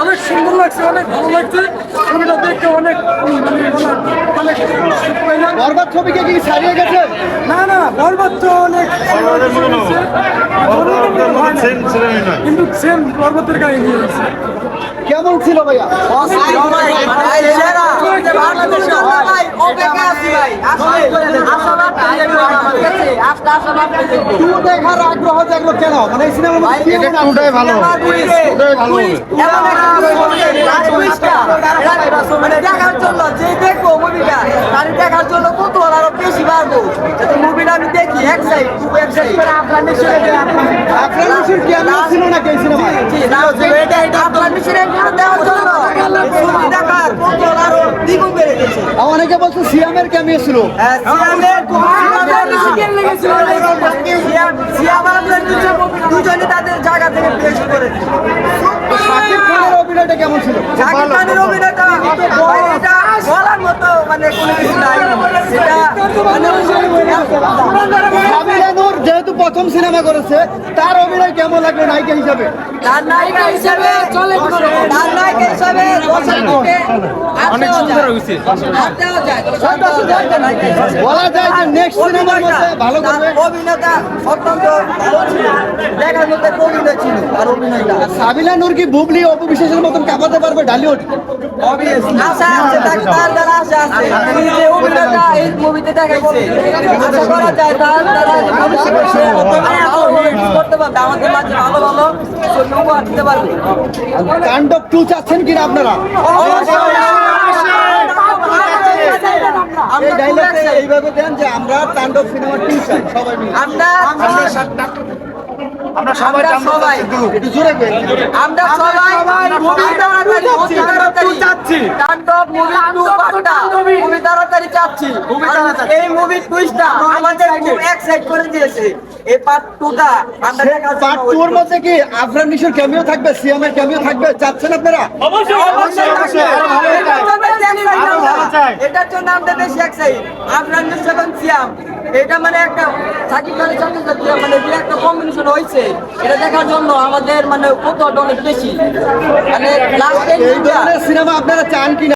অনেক সুন্দর লাগছে অনেক ভালো লাগছে। ছবিটা দেখতে অনেক মানে বরবাদ ছবিকে কি ছাড়িয়ে গেছে? না না বরবাদ তো অনেক কিন্তু সেম বরবাদের কেমন ছিল ভাইয়া? টু দেখার আগ্রহ জাগলো কেন মানে এই? টুটাই ভালো টুটাই ভালো মানে দেখার জন্য যে দেখব মুভিটা তার দেখার জন্য আরও বেশি বাড়বো যাতে মুভিটা আমি দেখি এক সাইড এক সাইড করে আপনার নিশ্চয় আপনার মিশন কি এমন ছিল নাকি এই সিনেমায় আপনার মিশনে দেওয়ার জন্য ছবি দেখার কত আরও দ্বিগুণ বেড়ে গেছে অনেকে বলছে সিয়ামের ক্যামিও ছিল হ্যাঁ, সিয়ামের দুজন দুজনে তাদের জায়গা থেকে পেশ করে। শাকিব খানের অভিনয়টা কেমন ছিল? জাকির খানের অভিনয়টা বলার মতো মানে কোনো কিছু নাই। এটা মানে প্রথম সিনেমা করেছে তার অভিনয় কেমন লাগল নায়িকা হিসাবে? তার নায়িকা হিসাবে চলে তার নায়িকা হিসাবে অনেক সুন্দর হয়েছে। বলা যায় যে নেক্সট সিনেমার মধ্যে ভালো করবে। অভিনেতা অত্যন্ত দেখার মধ্যে অভিনয় ছিল আর অভিনয়টা। সাবিলা নূর কি বুবলি অপু বিশ্বাসের মতন কাঁপাতে পারবে আশা আছে তার আছে। যে অভিনয়টা এই মুভিতে দেখাইছে আশা করা যায় তার ভালো করতে পারবে। আমাদের মাঝে ভালো ভালো ছবি উপহার দিতে পারবে। কাণ্ডব টু চাচ্ছেন কিনা আপনারা? এই ডায়লগটা এইভাবে দেন যে আমরা তাণ্ডব সিনেমা টু চাই সবাই মিলে। আমরা আমরা সবাই আমরা সবাই একটু আমরা সবাই মুভি তাড়াতাড়ি অতি তাড়াতাড়ি চাচ্ছি তাণ্ডব মুভি টু পাক্কা মুভি তাড়াতাড়ি চাচ্ছি। এই মুভি টুইস্টটা আমাদের খুব এক্সাইট করে দিয়েছে। এই পার্ট টুটা আমরা পার্ট টু মধ্যে কি আফরান নিশোর ক্যামিও থাকবে সিয়ামের ক্যামিও থাকবে? চাচ্ছেন আপনারা? অবশ্যই। এটার জন্য আমরা। ভালো চাই। এটার বেশি এক্সাইট আফরান সিয়াম। এটা মানে একটা সাকিব খানের সাথে সাথে মানে যে একটা কম্বিনেশন হয়েছে এটা দেখার জন্য আমাদের মানে কত অনেক বেশি। মানে লাস্ট এই ধরনের সিনেমা আপনারা চান কিনা?